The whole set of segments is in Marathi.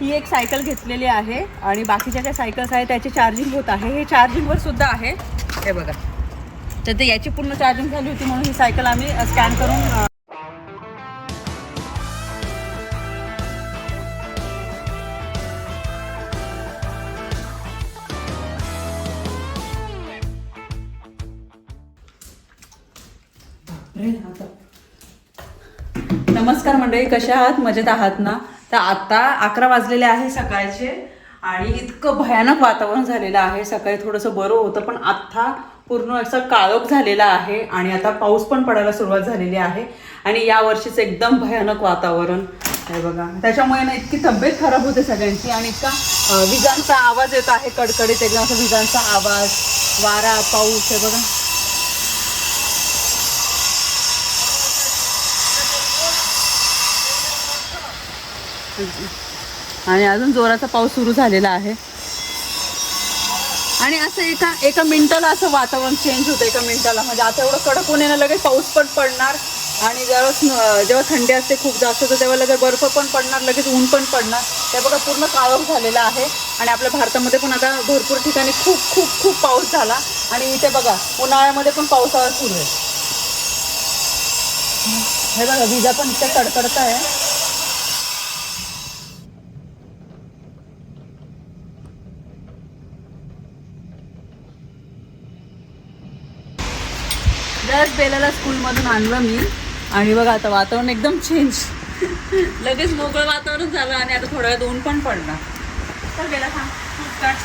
ही एक सायकल घेतलेली आहे आणि बाकीच्या ज्या सायकल्स आहेत त्याचे चार्जिंग होत आहे. हे चार्जिंगवर सुद्धा आहे. हे बघा. तर ते याची पूर्ण चार्जिंग झाली होती म्हणून ही सायकल आम्ही स्कॅन करून नमस्कार मंडळी कशा आहात? मजेत आहात ना? तर आता अकरा वाजलेले आहे सकाळचे आणि इतकं भयानक वातावरण झालेलं आहे. सकाळी थोडंसं बरं होतं पण आत्ता पूर्ण असं काळोख झालेला आहे आणि आता पाऊस पण पडायला सुरुवात झालेली आहे. आणि या वर्षीचं एकदम भयानक वातावरण आहे बघा. त्याच्यामुळे ना इतकी तब्येत खराब होते सगळ्यांची आणि इतका विजांचा आवाज येत आहे कडकडीत एकदम असं विजांचा आवाज वारा पाऊस हे बघा. आणि अजून जोराचा पाऊस सुरू झालेला आहे. आणि असं एका एका मिनिटाला असं वातावरण चेंज होतं एका मिनिटाला. म्हणजे आता एवढं कडक ऊन ना लगेच पाऊस पण पडणार. आणि जेव्हा जेव्हा थंडी असते खूप जास्त तर तेव्हा लगेच बर्फ पण पडणार लगेच ऊन पण पडणार. ते बघा पूर्ण काळोख झालेला आहे. आणि आपल्या भारतामध्ये पण आता भरपूर ठिकाणी खूप खूप खूप पाऊस झाला. आणि इथे बघा उन्हाळ्यामध्ये पण पावसाळा सुरू आहे. हे बघा विजा पण इथे कडकडत आहे. जस्ट बेलाला स्कूलमधून आणलं मी. आणि बघा आता वातावरण एकदम चेंज लगेच मोकळं वातावरण झालं आणि आता थोड्या वेळात ऊन पण पडणार. तर बेला सांग तूच काढ.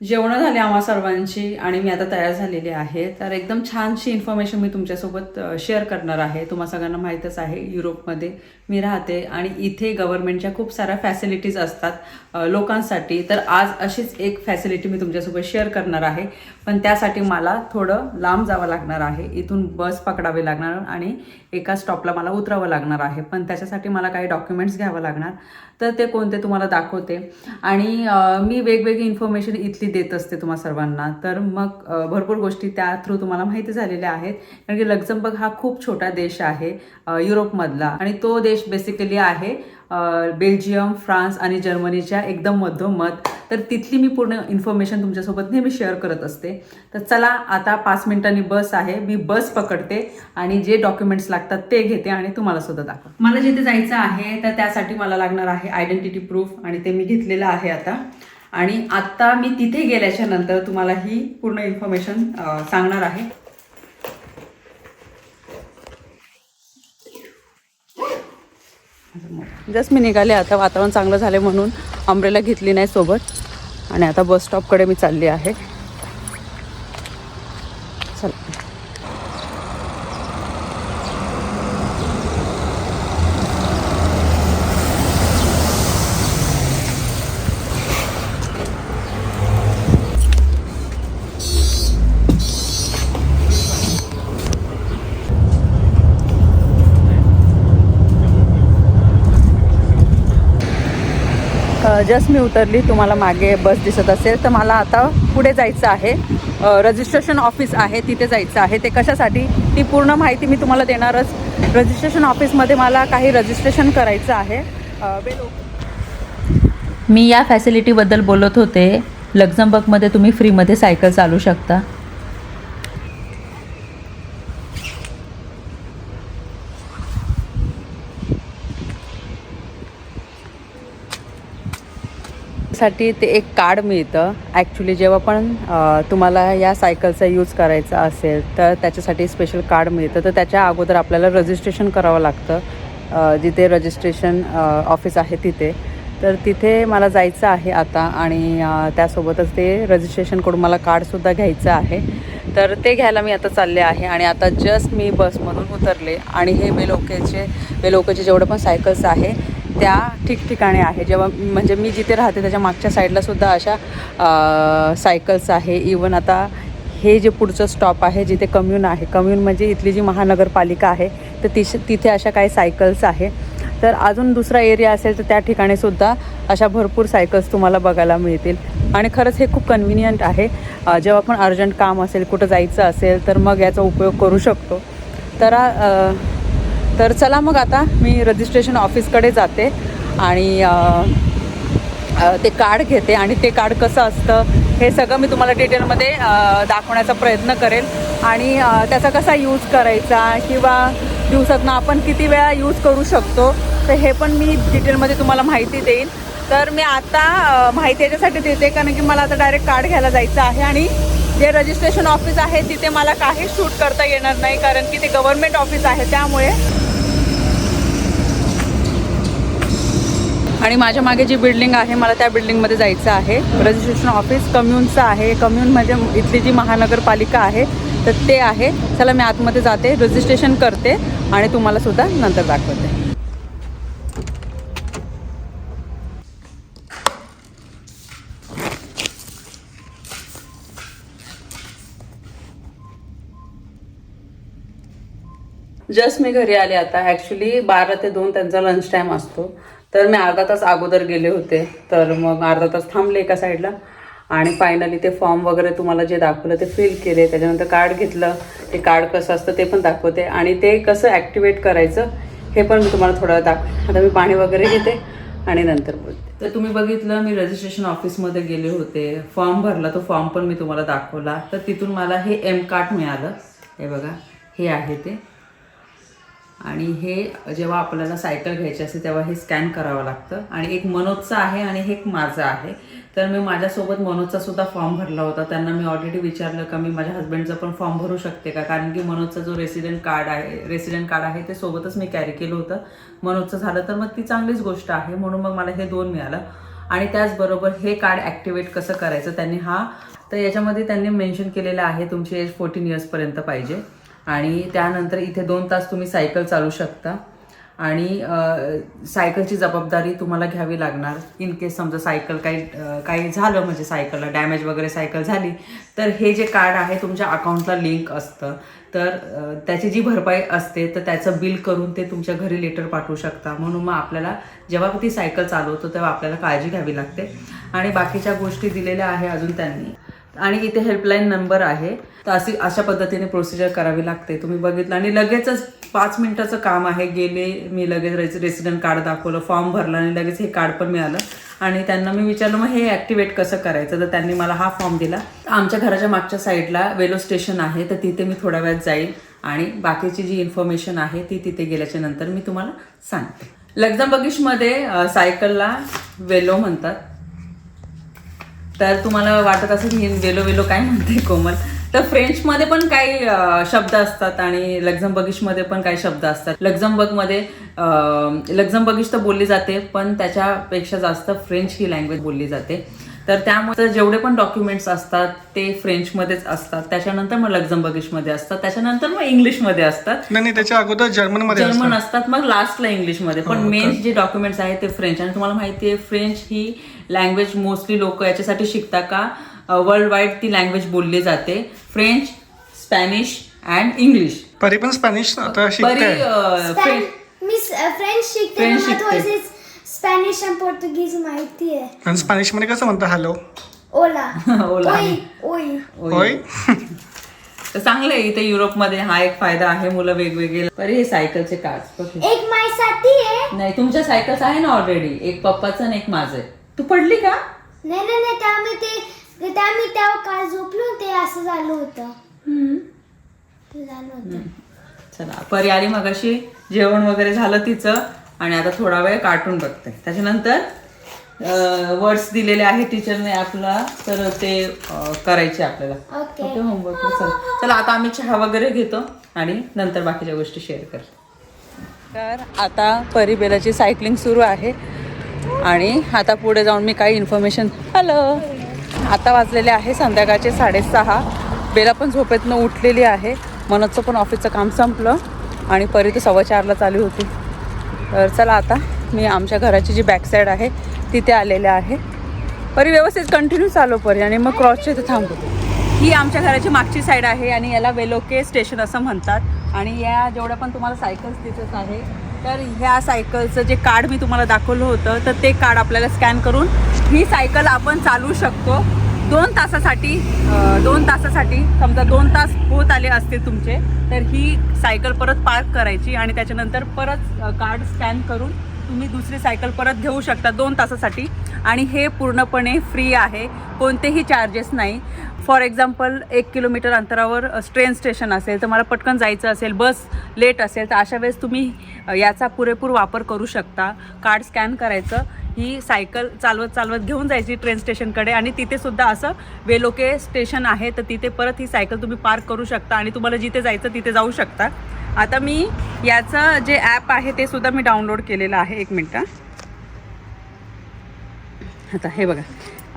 जेवणं झाली आम्हा सर्वांची आणि मी आता तयार झालेली आहे. तर एकदम छानशी इन्फॉर्मेशन मी तुमच्यासोबत शेअर करणार आहे. तुम्हा सगळ्यांना माहीतच आहे युरोपमध्ये मी राहते आणि इथे गव्हर्नमेंटच्या खूप साऱ्या फॅसिलिटीज असतात लोकांसाठी. तर आज अशीच एक फॅसिलिटी मी तुमच्यासोबत शेअर करणार आहे. पण त्यासाठी मला थोडं लांब जावं लागणार आहे. इथून बस पकडावी लागणार आणि एका स्टॉपला मला उतरावं लागणार आहे. पण त्याच्यासाठी मला काही डॉक्युमेंट्स घ्यावं लागणार. तर ते कोणते तुम्हाला दाखवते. आणि मी वेगवेगळी इन्फॉर्मेशन इथली देत असते तुम्हा सर्वांना. तर मग भरपूर गोष्टी त्या थ्रू तुम्हाला माहिती झालेल्या आहेत. कारण की लक्झमबर्ग हा खूप छोटा देश आहे युरोपमधला. आणि तो देश बेसिकली आहे बेल्जियम फ्रान्स आणि जर्मनीच्या एकदम मधोमध. तर तिथली मी पूर्ण इन्फॉर्मेशन तुमच्यासोबत नेहमी शेअर करत असते. तर चला आता पाच मिनिटांनी बस आहे. मी बस पकडते आणि जे डॉक्युमेंट्स लागतात ते घेते आणि तुम्हाला सुद्धा दाखव मला जिथे जायचं आहे तर त्यासाठी मला लागणार आहे आयडेंटिटी प्रूफ आणि ते मी घेतलेलं आहे आता. आणि आत्ता मी तिथे गेल्याच्यानंतर तुम्हाला ही पूर्ण इन्फॉर्मेशन सांगणार आहे. जस्ट मी निघाले आता वातावरण चांगलं झालं म्हणून अंब्रेला घेतली नाही सोबत. आणि आता बस स्टॉपकडे मी चालली आहे. चला. जस्ट मी उतरली. तुम्हाला मागे बस दिसत असेल. तर मला आता पुढे जायचं आहे. रजिस्ट्रेशन ऑफिस आहे. तिथे जायचं आहे. ते कशासाठी? ती पूर्ण माहिती मी तुम्हाला देणारच. रजिस्ट्रेशन ऑफिसमध्ये मला काही रजिस्ट्रेशन करायचं आहे. मी या फॅसिलिटीबद्दल बोलत होते. लक्झमबर्गमध्ये तुम्ही फ्रीमध्ये सायकल चालू शकता. साठी ते एक कार्ड मिळतं. ॲक्च्युली जेव्हा पण तुम्हाला या सायकलचा यूज करायचा असेल तर त्याच्यासाठी स्पेशल कार्ड मिळतं. तर त्याच्या अगोदर आपल्याला रजिस्ट्रेशन करावं लागतं. जिथे रजिस्ट्रेशन ऑफिस आहे तिथे. तर तिथे मला जायचं आहे आता आणि त्यासोबतच ते रजिस्ट्रेशनकडून मला कार्डसुद्धा घ्यायचं आहे. तर ते घ्यायला मी आता चालले आहे आणि आता जस्ट मी बसमधून उतरले आणि हे बेलोकेचे बेलोकेचे जेवढं पण सायकल्स आहे त्या ठिकठिकाणी आहे. जेव्हा म्हणजे मी जिथे राहते त्याच्या मागच्या साईडला सुद्धा अशा सायकल्स आहे. इवन आता हे जे पुढचं स्टॉप आहे जिथे कम्यून आहे. कम्यून म्हणजे इथली जी महानगरपालिका आहे तर तिश तिथे अशा काही सायकल्स आहे. तर अजून दुसरा एरिया असेल तर त्या ठिकाणी सुद्धा अशा भरपूर सायकल्स तुम्हाला बघायला मिळतील. आणि खरंच हे खूप कन्व्हिनियंट आहे. जेव्हा पण अर्जंट काम असेल कुठं जायचं असेल तर मग याचा उपयोग करू शकतो. तर तर चला मग आता मी रजिस्ट्रेशन ऑफिसकडे जाते आणि ते कार्ड घेते आणि ते कार्ड कसं असतं हे सगळं मी तुम्हाला डिटेलमध्ये दाखवण्याचा प्रयत्न करेल. आणि त्याचा कसा यूज करायचा किंवा दिवसातनं आपण किती वेळा यूज करू शकतो तर हे पण मी डिटेलमध्ये तुम्हाला माहिती देईन. तर मी आता माहिती याच्यासाठी देते कारण की मला आता डायरेक्ट कार्ड घ्यायला जायचं आहे आणि जे रजिस्ट्रेशन ऑफिस आहे तिथे मला काही शूट करता येणार नाही कारण की ते गव्हर्नमेंट ऑफिस आहे त्यामुळे आणि माझ्या मागे जी बिल्डिंग आहे मला त्या बिल्डिंगमध्ये जायचं आहे. रजिस्ट्रेशन ऑफिस कम्युनचं आहे. कम्युन म्हणजे इथली जी महानगरपालिका आहे तर ते आहे. चला मी आतमध्ये जाते. रजिस्ट्रेशन करते आणि तुम्हाला सुद्धा नंतर दाखवते. जस्ट मी घरी आले आता. ॲक्च्युली बारा ते दोन त्यांचा लंच टाईम असतो. तर मी अर्धा तास अगोदर गेले होते. तर मग अर्धा तास थांबले एका साईडला. आणि फायनली ते फॉर्म वगैरे तुम्हाला जे दाखवलं ते फिल केले. त्याच्यानंतर कार्ड घेतलं. ते कार्ड कसं असतं ते पण दाखवते. आणि ते कसं ॲक्टिवेट करायचं हे पण मी तुम्हाला थोडं दाखवते. आता मी पाणी वगैरे घेते आणि नंतर बोलते. तर तुम्ही बघितलं मी रजिस्ट्रेशन ऑफिसमध्ये गेले होते. फॉर्म भरला तो फॉर्म पण मी तुम्हाला दाखवला. तर तिथून मला हे एम कार्ड मिळालं. हे बघा हे आहे ते. आणि हे जेव्हा आपल्याला सायकल घ्यायची असते तेव्हा हे स्कॅन करावं लागतं. आणि एक मनोजचं आहे आणि हे एक माझं आहे. तर मी माझ्यासोबत मनोजचा सुद्धा फॉर्म भरला होता. त्यांना मी ऑलरेडी विचारलं का मी माझ्या हस्बंडचा पण फॉर्म भरू शकते का? कारण की मनोजचा जो रेसिडेंट कार्ड आहे रेसिडेंट कार्ड आहे ते सोबतच मी कॅरी केलं होतं. मनोजचं झालं तर मग ती चांगलीच गोष्ट आहे. म्हणून मग मला हे दोन मिळालं. आणि त्याचबरोबर हे कार्ड ॲक्टिवेट कसं करायचं त्यांनी हा तर याच्यामध्ये त्यांनी मेन्शन केलेलं आहे तुमची एज फोर्टीन इयर्सपर्यंत पाहिजे. आणि त्यानंतर इथे दोन तास तुम्ही सायकल चालू शकता. आणि सायकलची जबाबदारी तुम्हाला घ्यावी लागणार. इन केस समजा सायकल काही काही झालं म्हणजे सायकलला डॅमेज वगैरे सायकल झाली तर हे जे कार्ड आहे तुमच्या अकाउंटला लिंक असतं. तर त्याची जी भरपाई असते तर त्याचं बिल करून ते तुमच्या घरी लेटर पाठवू शकता. म्हणून मग आपल्याला जेव्हा ती सायकल चालवतो तेव्हा आपल्याला काळजी घ्यावी लागते. आणि बाकीच्या गोष्टी दिलेल्या आहे अजून त्यांनी. आणि इथे हेल्पलाईन नंबर आहे. तर अशी अशा पद्धतीने प्रोसिजर करावी लागते. तुम्ही बघितलं आणि लगेचच पाच मिनिटाचं काम आहे. गेले मी लगेच रेस रेसिडेंट कार्ड दाखवलं फॉर्म भरला आणि लगेच हे कार्ड पण मिळालं. आणि त्यांना मी विचारलं मग हे ॲक्टिवेट कसं करायचं? तर त्यांनी मला हा फॉर्म दिला. आमच्या घराच्या मागच्या साईडला वेलो स्टेशन आहे. तर तिथे मी थोड्या वेळात जाईल आणि बाकीची जी इन्फॉर्मेशन आहे ती तिथे गेल्याच्यानंतर मी तुम्हाला सांगते. लक्झमबर्गिशमध्ये बगिशमध्ये सायकलला वेलो म्हणतात. तर तुम्हाला वाटत असेल की वेलो वेलो काय म्हणते कोमल. तर फ्रेंचमध्ये पण काही शब्द असतात आणि लक्झमबर्गिशमध्ये पण काही शब्द असतात. लक्झमबर्गमध्ये अं, लक्झमबर्गिश तर बोलली जाते पण त्याच्यापेक्षा जास्त फ्रेंच ही लँग्वेज बोलली जाते. तर त्यामुळे जेवढे पण डॉक्युमेंट्स असतात ते फ्रेंचमध्येच असतात. त्याच्यानंतर मग लक्झमबर्गिशमध्ये असतात. त्याच्यानंतर मग इंग्लिशमध्ये असतात. नाही त्याच्या अगोदर जर्मन जर्मन असतात. मग लास्टला इंग्लिशमध्ये. पण हो, मेन जे डॉक्युमेंट्स आहेत ते फ्रेंच. आणि तुम्हाला माहिती आहे फ्रेंच ही लँग्वेज मोस्टली लोक याच्यासाठी शिकतात का? वर्ल्ड वाईड ती लँग्वेज बोलली जाते. फ्रेंच स्पॅनिश अँड इंग्लिश परी पण स्पॅनिश आता शिकते फ्रेंच मी फ्रेंच शिकते फ्रेंच शिकते. स्पॅनिश आणि पोर्तुगीज माहिती आहे. आणि स्पॅनिशमध्ये कसं म्हणतं हॅलो ओला. ओला. ओय ओय होय तर चांगलं आहे इथे युरोपमध्ये हा एक फायदा आहे मुलं वेगवेगळे बरे हे सायकलचे कार्ड एक माय साथी आहे. नाही तुमच्या सायकल्स आहे ना ऑलरेडी एक पप्पाचं आणि एक माझं आहे. तू पडली का? नाही नाही नाही त्यामुळे ते त्यामुळे तेव्हा काल झोपलो ते असं झालं होतं. ते झालं होतं. चला परी आली मगाशी जेवण वगैरे झालं तिचं आणि आता थोडा वेळ कार्टून बघते. त्याच्यानंतर वर्ड्स दिलेले आहे टीचरने आपला तर ते करायचे आपल्याला. ओके ओके होमवर्क चला. चला आता आम्ही चहा वगैरे घेतो आणि नंतर बाकीच्या गोष्टी शेअर कर तर आता परिबेलाची सायकलिंग सुरू आहे. आणि आता पुढे जाऊन मी काही इन्फॉर्मेशन हॅलो आता वाजलेले आहे संध्याकाळचे साडेसहा. बेला पण झोपेतनं उठलेली आहे. मनोजचं पण ऑफिसचं काम संपलं. आणि परी तर सव्वा चारला चालू होती. तर चला आता मी आमच्या घराची जी बॅक साईड आहे तिथे आलेले आहे. परी व्यवस्थित कंटिन्यू चालू परी आणि मग क्रॉसच्या इथे थांबू. ही आमच्या घराची मागची साईड आहे आणि याला वेलोके स्टेशन असं म्हणतात. आणि या जेवढ्या पण तुम्हाला सायकल्स दिसत आहे तर ह्या सायकलचं जे कार्ड मी तुम्हाला दाखवलं होतं तर ते कार्ड आपल्याला स्कॅन करून ही सायकल आपण चालवू शकतो. दोन तासासाठी दोन तासासाठी समजा दोन तास होत आले असतील तुमचे तर ही सायकल परत पार्क करायची आणि त्याच्यानंतर परत कार्ड स्कॅन करून तुम्ही दुसरी सायकल परत घेऊ शकता दोन तासासाठी. आणि हे पूर्णपणे फ्री आहे. कोणतेही चार्जेस नाही. फॉर एक्झाम्पल एक किलोमीटर अंतरावर ट्रेन स्टेशन असेल तर मला पटकन जायचं असेल बस लेट असेल तर अशा वेळेस तुम्ही याचा पुरेपूर वापर करू शकता. कार्ड स्कॅन करायचं. ही सायकल चालवत चालवत घेऊन जायची ट्रेन स्टेशनकडे आणि तिथे सुद्धा असं वेलोके स्टेशन आहे तर तिथे परत ही सायकल तुम्ही पार्क करू शकता आणि तुम्हाला जिथे जायचं तिथे जाऊ शकता. आता मी याचं जे ॲप आहे ते सुद्धा मी डाउनलोड केलेलं आहे. एक मिनटं. आता हे बघा.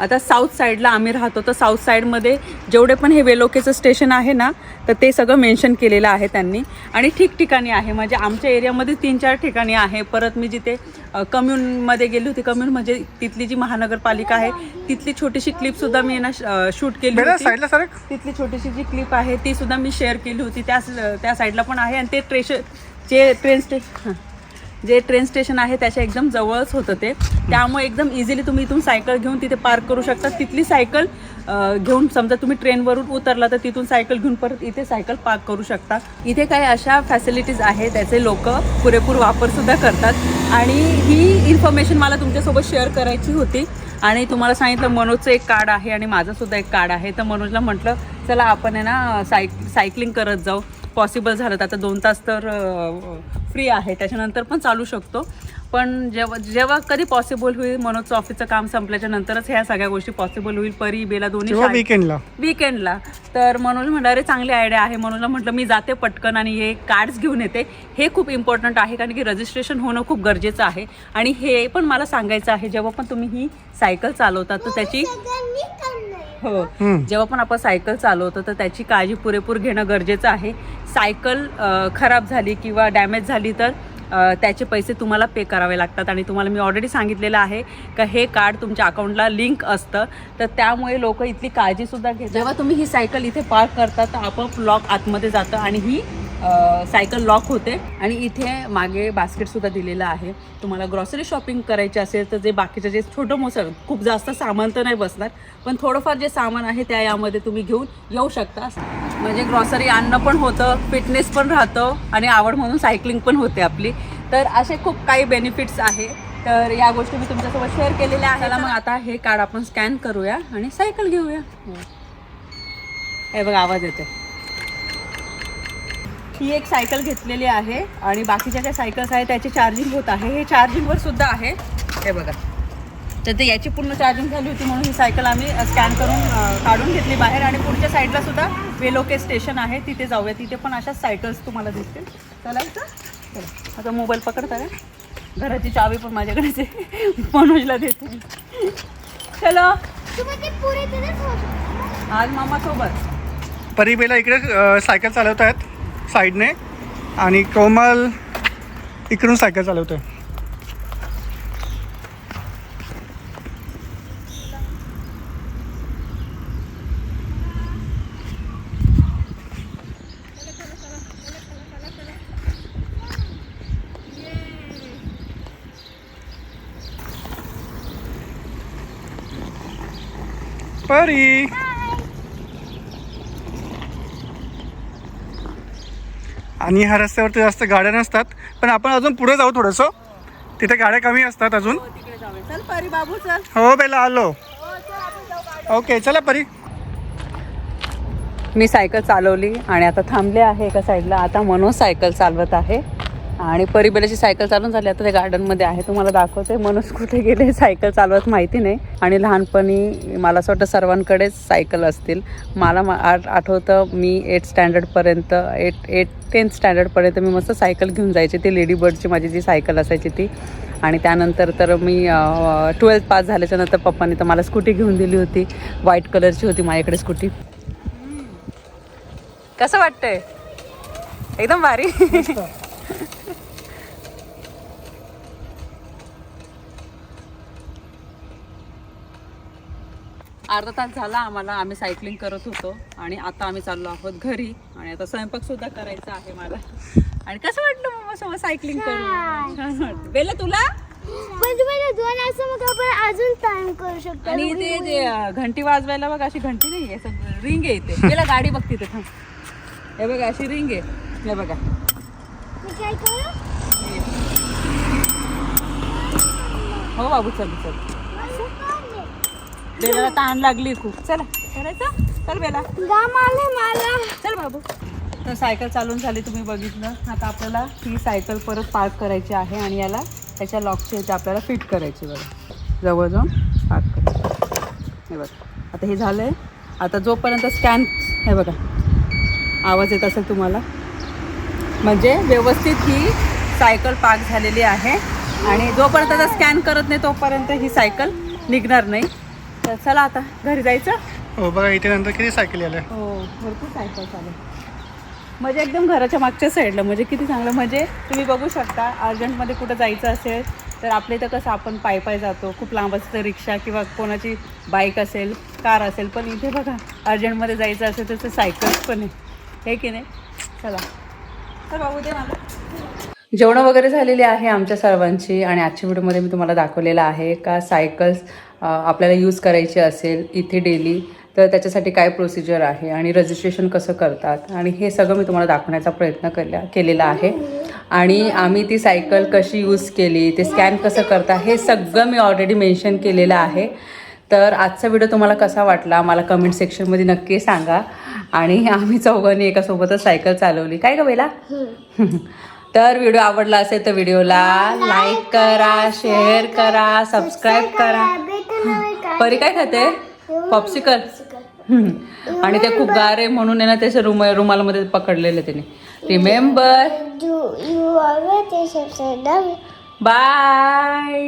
आता साऊथ साईडला आम्ही राहतो. तर साऊथ साईडमध्ये जेवढे पण हे वेलोकेचं स्टेशन आहे ना तर ते सगळं मेन्शन केलेलं आहे त्यांनी. आणि ठिकठिकाणी आहे. म्हणजे आमच्या एरियामध्ये तीन चार ठिकाणी आहे. परत मी जिथे कम्युनमध्ये गेली होती. कम्युन म्हणजे तिथली जी महानगरपालिका आहे तिथली छोटीशी क्लिपसुद्धा मी ना शूट केली होती. तिथली छोटीशी जी क्लिप आहे ती सुद्धा मी शेअर केली होती. त्या त्या साईडला पण आहे. आणि ते ट्रेशन जे ट्रेन स्टे हां. जे ट्रेन स्टेशन आहे त्याच्या एकदम जवळच होतं ते. त्यामुळे एकदम इझिली तुम्ही इथून सायकल घेऊन तिथे पार्क करू शकता. तिथली सायकल घेऊन समजा तुम्ही ट्रेनवरून उतरला तर तिथून सायकल घेऊन परत इथे सायकल पार्क करू शकता. इथे काही अशा फॅसिलिटीज आहे त्याचे लोक पुरेपूर वापरसुद्धा करतात. आणि ही इन्फॉर्मेशन मला तुमच्यासोबत शेअर करायची होती. आणि तुम्हाला सांगितलं मनोजचं एक कार्ड आहे आणि माझंसुद्धा एक कार्ड आहे. तर मनोजला म्हटलं चला आपण आहे ना सायक सायकलिंग करत जाऊ. पॉसिबल झालं. तर आता दोन तास तर फ्री आहे. त्याच्यानंतर पण चालू शकतो. पण जेव्हा जेव्हा कधी पॉसिबल होईल मनोजचं ऑफिसचं काम संपल्याच्या नंतरच ह्या सगळ्या गोष्टी पॉसिबल होईल. परी बेला दोन्ही विकेंडला विकेंडला तर मनोज म्हणलं अरे चांगली आयडिया आहे. मनोजला म्हटलं मी जाते पटकन आणि हे कार्ड्स घेऊन येते. हे खूप इम्पॉर्टंट आहे कारण की रजिस्ट्रेशन होणं खूप गरजेचं आहे. आणि हे पण मला सांगायचं आहे जेव्हा पण तुम्ही ही सायकल चालवता तर त्याची हो. जेव्हा पण आपण सायकल चालवतो तर त्याची काळजी पुरेपूर घेणं गरजेचं आहे. सायकल खराब झाली किंवा डॅमेज झाली तर त्याचे पैसे तुम्हाला पे करावे लागतात. आणि तुम्हाला मी ऑलरेडी सांगितलेलं आहे का हे कार्ड तुमच्या अकाउंटला लिंक असतं. तर त्यामुळे लोक इथली काळजीसुद्धा घेतात. जेव्हा तुम्ही ही सायकल इथे पार्क करता तर आपोआप लॉक आतमध्ये जातं आणि ही सायकल लॉक होते. आणि इथे मागे बास्केटसुद्धा दिलेलं आहे. तुम्हाला ग्रॉसरी शॉपिंग करायची असेल तर जे बाकीचं जे छोटं मोठं खूप जास्त सामान तर नाही बसणार. पण थोडंफार जे सामान आहे त्या यामध्ये तुम्ही घेऊन येऊ शकता. म्हणजे ग्रॉसरी आणणं पण होतं फिटनेस पण राहतं आणि आवड म्हणून सायकलिंग पण होते आपली. तर असे खूप काही बेनिफिट्स आहे. तर या गोष्टी मी तुमच्यासोबत शेअर केलेल्या आहेत. मग आता हे कार्ड आपण स्कॅन करूया आणि सायकल घेऊया. हे बघा आवाज येतो ही एक सायकल घेतलेली आहे आणि बाकीच्या ज्या सायकल्स आहेत त्याची चार्जिंग होत आहे. हे चार्जिंगवर सुद्धा आहे. हे बघा. तर ते याची पूर्ण चार्जिंग झाली होती म्हणून ही सायकल आम्ही स्कॅन करून काढून घेतली बाहेर आणि पुढच्या साईडला सुद्धा वेलोके स्टेशन आहे. तिथे जाऊया. तिथे पण अशाच सायकल्स तुम्हाला दिसतील. चलायचं चला. आता मोबाईल पकडता का? घराची चावी पण माझ्याकडेच आहे. मनोजला देते चलो. आज मामासोबत. सोबत परीबेला इकडे सायकल चालवत आहेत साईडने आणि कोमल इकडून सायकल चालवतोय. परी. आणि ह्या रस्त्यावरती जास्त गाड्या नसतात पण आपण अजून पुढे जाऊ थोडंसं. तिथे गाड्या कमी असतात अजून. तिकडे जाऊया. चल परी बाबू चल. हो बेला आलो. ओके चला परी. मी सायकल चालवली आणि आता थांबले आहे एका साईडला. आता मनोज सायकल चालवत आहे. आणि परिबेलाची सायकल चालून झाली. आता ते गार्डनमध्ये आहे. तुम्हाला दाखवते. मनोज कुठे गेले? सायकल चालवत माहिती नाही. आणि लहानपणी मला असं वाटतं सर्वांकडेच सायकल असतील. मला मा- आठवतं मी एट स्टँडर्डपर्यंत एट एट टेन्थ स्टँडर्डपर्यंत मी मस्त सायकल घेऊन जायचे. ती लेडी बर्डची माझी जी सायकल असायची ती. आणि त्यानंतर तर मी ट्वेल्थ पास झाल्याच्यानंतर पप्पांनी तर मला स्कूटी घेऊन दिली होती. व्हाईट कलरची होती माझ्याकडे स्कूटी कसं वाटतंय? एकदम भारी. अर्धा तास झाला आम्हाला आम्ही सायकलिंग करत होतो आणि आता आम्ही चाललो आहोत घरी. आणि आता स्वयंपाक सुद्धा करायचा आहे मला. आणि कसं वाटलं मग सोबत सायकलिंग करून? छान बेला तुला? पण तुम्हाला दोन असं मग आपण अजून टाइम करू शकतो. आणि जे घंटी वाजवायला बघ अशी घंटी नाही आहे असं रिंग आहे इथे. गेला गाडी बघ तिथे थांब. हे बघा अशी रिंग आहे. हे बघा. मी काय करू? हो बाबू चल चल? बेलाला ताण लागली खूप. चला करायचं? चल बेला. चल बाबू. तर सायकल चालून झाली तुम्ही बघितलं. आता आपल्याला ही सायकल परत पार्क करायची आहे आणि याला त्याच्या लॉकची याची आपल्याला फिट करायची बघा. जवळ जाऊन पार्क करायची. हे बघा. आता हे झालं आहे आता जोपर्यंत स्कॅन हे बघा. आवाज येत असेल तुम्हाला. म्हणजे व्यवस्थित ही सायकल पार्क झालेली आहे. आणि जोपर्यंत स्कॅन करत नाही तोपर्यंत ही सायकल निघणार नाही. तर चला आता घरी जायचं. हो बघा इथे नंतर किती सायकल आल्या हो भरपूर सायकल चालेल म्हणजे एकदम घराच्या मागच्या साईडला म्हणजे किती चांगलं म्हणजे तुम्ही बघू शकता अर्जंटमध्ये कुठं जायचं असेल तर आपल्या इथं कसं आपण पाय पाय जातो खूप लांब असतं रिक्षा किंवा कोणाची बाईक असेल कार असेल पण इथे बघा अर्जंटमध्ये जायचं असेल तर सायकल्स पण आहे. हे की नाही? चला. तर बाबू दे मला. जेवणं वगैरे झालेली आहे आमच्या सर्वांची आणि आजच्या व्हिडिओमध्ये मी तुम्हाला दाखवलेलं आहे का सायकल्स आपल्याला यूज करायची असेल इथे डेली तर त्याच्यासाठी काय प्रोसिजर आहे आणि रजिस्ट्रेशन कसं करतात आणि हे सगळं मी तुम्हाला दाखवण्याचा प्रयत्न केला केलेला आहे. आणि आम्ही ती सायकल कशी यूज केली ते स्कॅन कसं करता हे सगळं मी ऑलरेडी मेन्शन केलेलं आहे. तर आजचा व्हिडिओ तुम्हाला कसा वाटला मला कमेंट सेक्शनमध्ये नक्की सांगा. आणि आम्ही चौघांनी एकासोबतच सायकल चालवली. काय का तर व्हिडिओ आवडला असेल तर व्हिडिओला लाईक करा शेअर करा सबस्क्राईब करा. परी काय खाते? पॉप्सिकल आणि ते खूप गार आहे म्हणून आहे ना त्याच्या रुमा रुमालमध्ये पकडलेले त्याने रिमेंबर. बाय